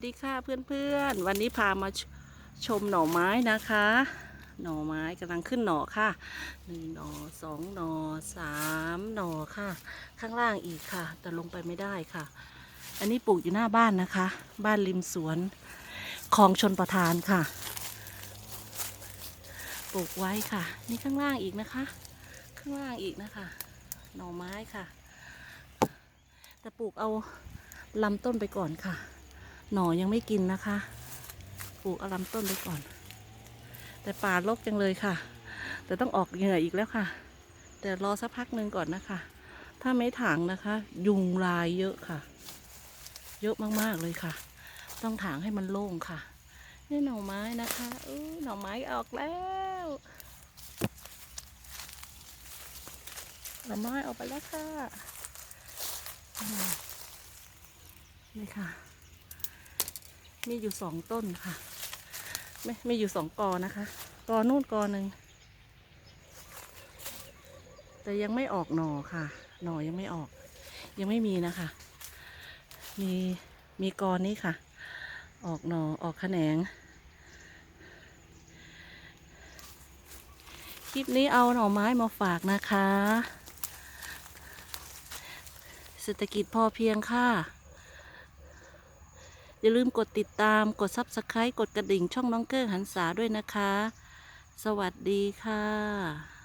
สวัสดีค่ะเพื่อนๆ วันนี้พามาชชมหน่อไม้นะคะ หน่อไม้กำลังขึ้นหน่อค่ะหนึ่งหน่อสองหน่อสามหน่อค่ะ ข้างล่างอีกค่ะ แต่ลงไปไม่ได้ค่ะ อันนี้ปลูกอยู่หน้าบ้านนะคะ บ้านริมสวนของชนประทานค่ะ ปลูกไว้ค่ะ นี่ข้างล่างอีกนะคะ ข้างล่างอีกนะคะ หน่อไม้ค่ะ แต่ปลูกเอาลำต้นไปก่อนค่ะ หน่อยังไม่กินนะคะ ปลูกอาลำต้นไปก่อน แต่ป่ารกจังเลยค่ะ แต่ต้องออกเหงื่ออีกแล้วค่ะ แต่รอสักพักหนึ่งก่อนนะคะ ถ้าไม่ถางนะคะ ยุงลายเยอะค่ะ เยอะมากๆเลยค่ะ ต้องถางให้มันโล่งค่ะนี่หน่อไม้นะคะเออหน่อไม้ออกแล้วหน่อไม้ออกไปแล้วค่ะนี่ค่ะ มีอยู่สองต้นค่ะ ไม่มีอยู่สองกอนะคะ กอนู่นกอหนึ่งแต่ยังไม่ออกหน่อค่ะ หน่อยังไม่ออก ยังไม่มีนะคะ มีมีกอนี้ค่ะ ออกหน่อออกแขนง คลิปนี้เอาหน่อไม้มาฝากนะคะเศรษฐกิจพอเพียงค่ะ อย่าลืมกดติดตามกด Subscribe กดกระดิ่งช่องน้องเกอร์หันษาด้วยนะคะ สวัสดีค่ะ